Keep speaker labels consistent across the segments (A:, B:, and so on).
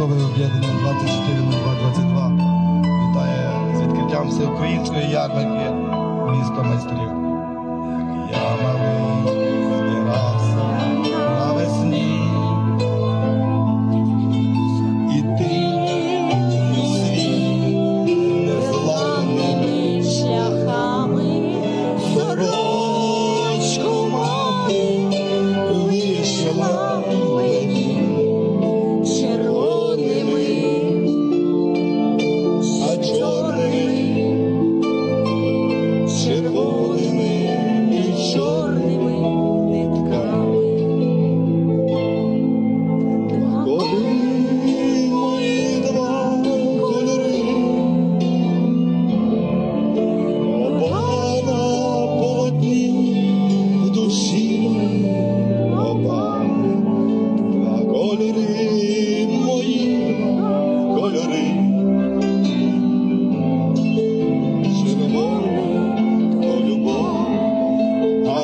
A: військове об'єднання 24.02.22 вітає з відкриттям всеукраїнської ярмарки місто майстрів.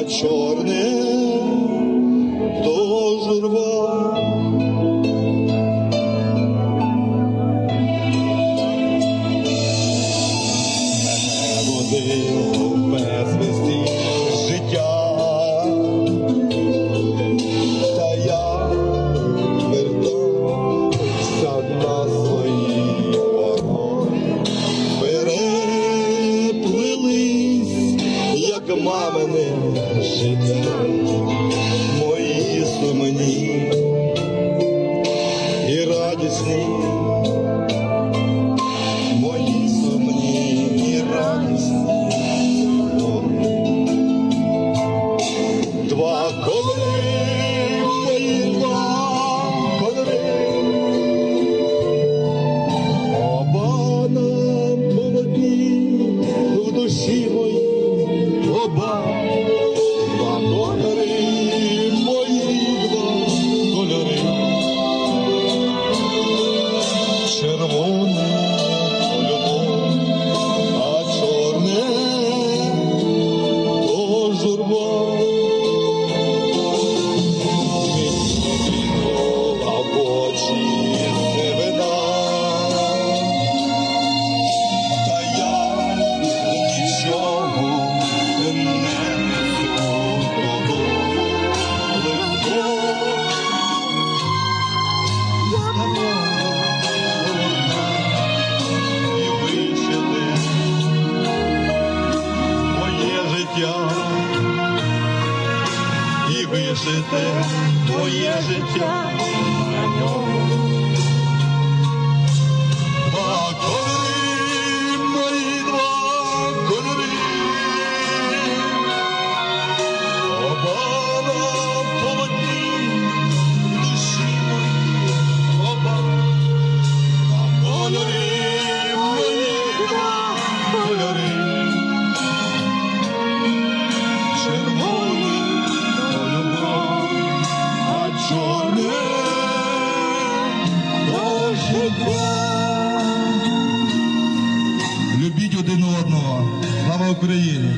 A: черные до журба. Мене водила мамине життя мої сумні. жити твоє життя на ньому. Любіть один одного. Слава Україні!